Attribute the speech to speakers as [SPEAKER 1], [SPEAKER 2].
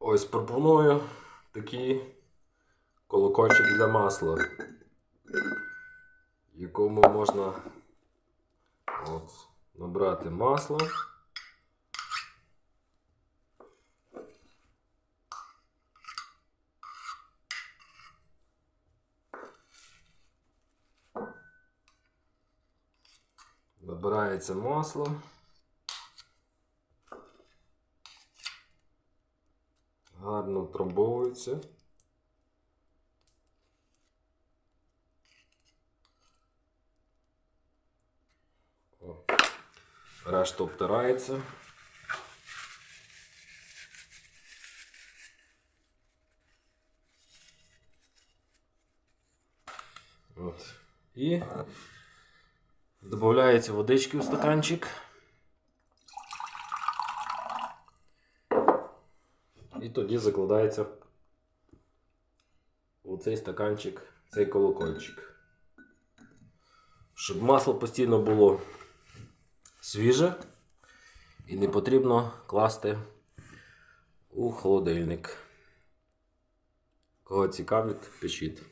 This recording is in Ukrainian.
[SPEAKER 1] Ось пропоную такий колокольчик для масла, якому можна от, набрати масло. Набирається масло. Гарно втрамбовується. О, Решта обтирається. От. І додається водички в стаканчик. І тоді закладається у цей стаканчик, цей колокольчик. Щоб масло постійно було свіже і не потрібно класти у холодильник. Кого цікавить, пишіть.